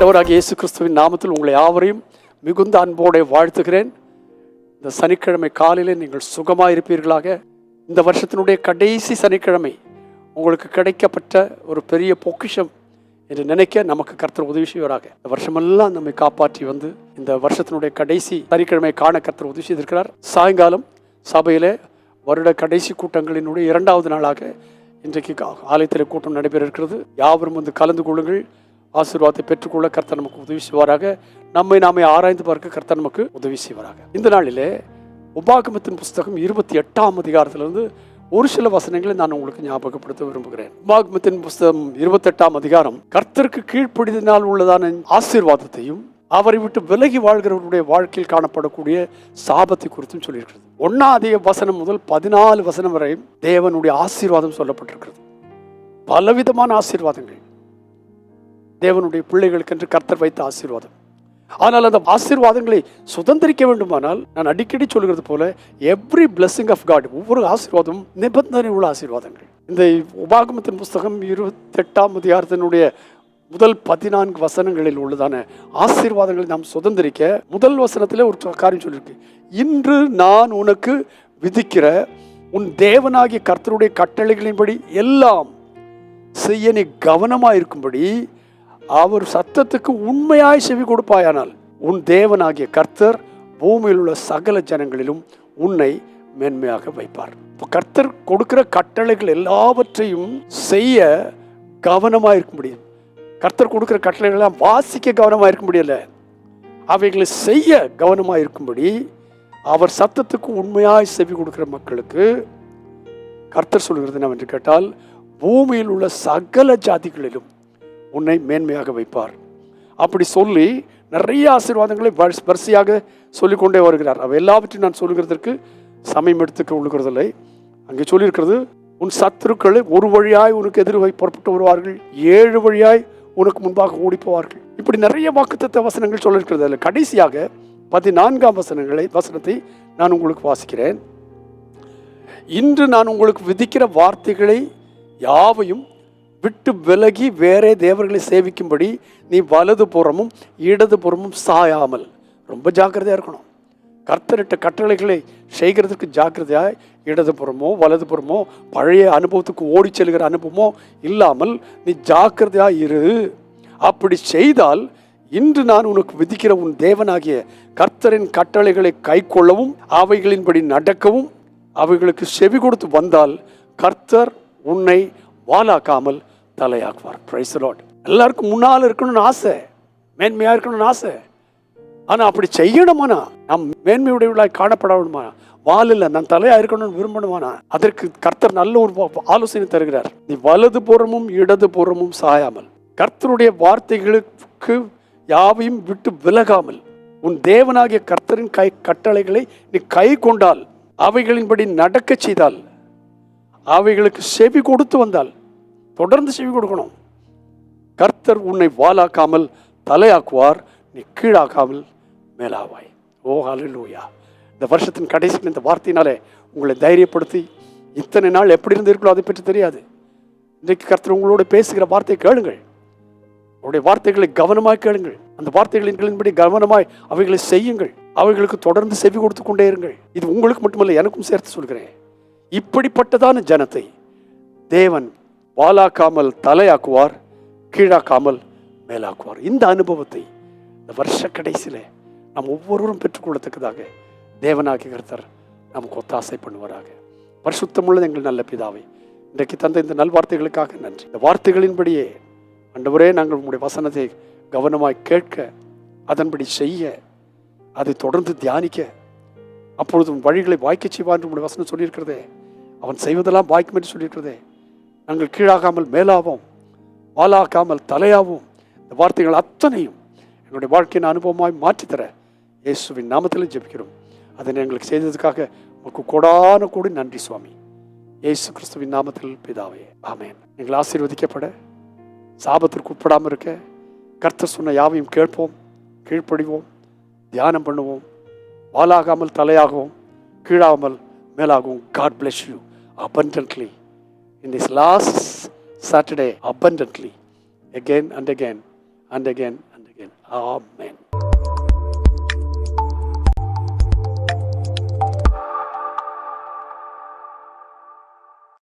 ஆண்டவராக இயேசு கிறிஸ்துவின் நாமத்தில் உங்களை யாவரையும் மிகுந்த அன்போடு வாழ்த்துகிறேன். இந்த சனிக்கிழமை காலையில் நீங்கள் சுகமாக இருப்பீர்களாக இந்த வருஷத்தினுடைய கடைசி சனிக்கிழமை உங்களுக்கு கிடைக்கப்பட்ட ஒரு பெரிய பொக்கிஷம் என்று நினைக்க நமக்கு கர்த்தர் உதவி செய்வாராக இந்த வருஷமெல்லாம் நம்மை காப்பாற்றி வந்து இந்த வருஷத்தினுடைய கடைசி சனிக்கிழமை காண கர்த்தர் உதவி செய்திருக்கிறார் சாயங்காலம் சபையில் வருட கடைசி கூட்டங்களினுடைய இரண்டாவது நாளாக இன்றைக்கு கா- ஆலயத்தில் கூட்டம் நடைபெற இருக்கிறது யாவரும் வந்து கலந்து கொள்ளுங்கள். ஆசீர்வாதத்தை பெற்றுக்கொள்ள கர்த்தர் நமக்கு உதவி செய்வாராக. நம்மை நாமே ஆராய்ந்து பார்க்க கர்த்தர் நமக்கு உதவி செய்வாராக. இந்த நாளிலே உபாகமத்தின் புஸ்தகம் இருபத்தி எட்டாம் அதிகாரத்திலிருந்து ஒரு சில வசனங்களை நான் உங்களுக்கு ஞாபகப்படுத்த விரும்புகிறேன். உபாகமத்தின் புஸ்தகம் இருபத்தெட்டாம் அதிகாரம் கர்த்தருக்கு கீழ்ப்படிதனால் உள்ளதான ஆசீர்வாதத்தையும் அவரை விட்டு விலகி வாழ்கிறவருடைய வாழ்க்கையில் காணப்படக்கூடிய சாபத்தை குறித்தும் சொல்லியிருக்கிறது. ஒன்னாவது வசனம் முதல் பதினாலு வசனம் வரை தேவனுடைய ஆசீர்வாதம் சொல்லப்பட்டிருக்கிறது. பலவிதமான ஆசீர்வாதங்கள். தேவனுடைய பிள்ளைகளுக்கென்று கர்த்தர் வைத்த ஆசீர்வாதம். ஆனால் அந்த ஆசீர்வாதங்களை சுதந்திரிக்க வேண்டுமானால் நான் அடிக்கடி சொல்கிறது போல எவ்ரி பிளெஸிங் ஆஃப் காட் ஒவ்வொரு ஆசீர்வாதமும் நிபந்தனை உள்ள ஆசீர்வாதங்கள். இந்த உபாகமத்தின் புஸ்தகம் இருபத்தெட்டாம் அதிகாரத்தினுடைய முதல் பதினான்கு வசனங்களில் உள்ளதான ஆசீர்வாதங்களை நாம் சுதந்திரிக்க முதல் வசனத்தில் ஒரு காரியம் சொல்லியிருக்கு. இன்று நான் உனக்கு விதிக்கிற உன் தேவனாகிய கர்த்தருடைய கட்டளைகளின்படி எல்லாம் செய்ய நீ கவனமாக இருக்கும்படி அவர் சத்தத்துக்கு உண்மையாய் செவி கொடுப்பாயானால் உன் தேவனாகிய கர்த்தர் பூமியில் உள்ள சகல ஜனங்களிலும் உன்னை மேன்மையாக வைப்பார். கர்த்தர் கொடுக்கிற கட்டளைகள் எல்லாவற்றையும் செய்ய கவனமாக இருக்க முடியும். கர்த்தர் கொடுக்கிற கட்டளைகள்லாம் வாசிக்க கவனமாக இருக்க முடியல. அவைகளை செய்ய கவனமாக இருக்கும்படி அவர் சத்தத்துக்கு உண்மையாய் செவி கொடுக்குற மக்களுக்கு கர்த்தர் சொல்கிறது என்னவென்று கேட்டால் பூமியில் உள்ள சகல ஜாதிகளிலும் உன்னை மேன்மையாக வைப்பார். அப்படி சொல்லி நிறைய ஆசீர்வாதங்களை வரிசையாக சொல்லிக்கொண்டே வருகிறார். அவ எல்லாவற்றையும் நான் சொல்லுகிறதற்கு சமயம் எடுத்துக்க உள்ளுகிறதில்லை. அங்கே சொல்லியிருக்கிறது உன் சத்துருக்களை ஒரு வழியாய் உனக்கு எதிர்வை புறப்பட்டு வருவார்கள். ஏழு வழியாய் உனக்கு முன்பாக ஓடி போவார்கள் இப்படி நிறைய வாக்குத்தத்த வசனங்கள் சொல்லியிருக்கிறது. அதில் கடைசியாக பதினான்காம் வசனங்களை வசனத்தை நான் உங்களுக்கு வாசிக்கிறேன். இன்று நான் உங்களுக்கு விதிக்கிற வார்த்தைகளை யாவையும் விட்டு விலகி வேறே தேவர்களை சேவிக்கும்படி நீ வலது புறமும் இடது புறமும் சாயாமல். ரொம்ப ஜாக்கிரதையாக இருக்கணும். கர்த்தரிட்ட கட்டளைகளை செய்கிறதுக்கு ஜாக்கிரதையாக இடது புறமோ வலது புறமோ பழைய அனுபவத்துக்கு ஓடி செல்கிற அனுபவமோ இல்லாமல் நீ ஜாக்கிரதையாக இரு. அப்படி செய்தால் இன்று நான் உனக்கு விதிக்கிற உன் தேவனாகிய கர்த்தரின் கட்டளைகளை கைக்கொள்ளவும் அவைகளின்படி நடக்கவும் அவைகளுக்கு செவி கொடுத்து வந்தால் கர்த்தர் உன்னை வாலாக்காமல் தலையாக்குவார் பிரைஸ் லாட் எல்லாருக்கும் முன்னால் இருக்கணும்னு ஆசை. மேன்மையாக இருக்கணும்னு ஆசை. ஆனால் அப்படி செய்யணுமானா? நாம் மேன்மையுடையவர்களாய் காணப்படணுமா வாலில் நான் தலையாக இருக்கணும்னு விரும்பணுமானா? அதற்கு கர்த்தர் நல்ல ஒரு ஆலோசனை தருகிறார். நீ வலது புறமும் இடது புறமும் சாயாமல். கர்த்தருடைய வார்த்தைகளுக்கு யாவையும் விட்டு விலகாமல். உன் தேவனாகிய கர்த்தரின் கை கட்டளைகளை நீ கை கொண்டால் அவைகளின்படி நடக்கச் செய்தால் அவைகளுக்கு செவி கொடுத்து வந்தால் தொடர்ந்து செவி கொடுக்கணும். கர்த்தர் உன்னை வாலாக்காமல் தலையாக்குவார் நீ கீழாக்காமல் மேலாவாய். ஓ ஹalleluya இந்த வருஷத்தின் கடைசியில் இந்த வார்த்தையினாலே உங்களை தைரியப்படுத்தி இத்தனை நாள் எப்படி இருந்திருக்கோ அதை பற்றி தெரியாது. இன்றைக்கு கர்த்தர் உங்களோட பேசுகிற வார்த்தையை கேளுங்கள். அவருடைய வார்த்தைகளை கவனமாக கேளுங்கள். அந்த வார்த்தைகளின்படி கவனமாய் அவைகளை செய்யுங்கள். அவைகளுக்கு தொடர்ந்து செவி கொடுத்து கொண்டே இருங்கள். இது உங்களுக்கு மட்டுமல்ல எனக்கும் சேர்த்து சொல்கிறேன். இப்படிப்பட்டதான ஜனத்தை தேவன் வாலாக்காமல் தலையாக்குவார் கீழாக்காமல் மேலாக்குவார். இந்த அனுபவத்தை இந்த வருஷ கடைசியில் நாம் ஒவ்வொருவரும் பெற்றுக்கொள்ளத்தக்கதாக தேவனாகி கர்த்தர் நமக்கு ஒத்தாசை பண்ணுவாராக. பரிசுத்தமுள்ளது எங்கள் நல்ல பிதாவை இன்றைக்கு தந்த இந்த நல்வார்த்தைகளுக்காக நன்றி. இந்த வார்த்தைகளின்படியே ஆண்டவரே நாங்கள் உங்களுடைய வசனத்தை கவனமாய் கேட்க அதன்படி செய்ய அதை தொடர்ந்து தியானிக்க அப்பொழுது வழிகளை வாய்க்க செய்வான் என்று உங்களுடைய வசனம் சொல்லியிருக்கிறதே. அவன் செய்வதெல்லாம் வாய்க்கும் என்று சொல்லியிருக்கிறதே. நாங்கள் கீழாகாமல் மேலாகவும் வாலாக்காமல் தலையாகவும் இந்த வார்த்தைகள் அத்தனையும் எங்களுடைய வாழ்க்கையின் அனுபவமாய் மாற்றித்தர இயேசுவின் நாமத்தில் ஜெபிக்கிறோம். அதனை எங்களுக்கு செய்ததுக்காக உமக்கு கொடான கூடி நன்றி சுவாமி. இயேசு கிறிஸ்துவின் நாமத்தில் பிதாவே ஆமேன். எங்கள் ஆசீர்வதிக்கப்பட சாபத்திற்கு உட்படாமல் இருக்க கர்த்தர் சொன்ன யாவையும் கேட்போம் கீழ்ப்படிவோம் தியானம் பண்ணுவோம் வாலாகாமல் தலையாகவும் கீழாமல் மேலாகவும் God bless you abundantly in this last Saturday abundantly, again and again and again and again. Amen.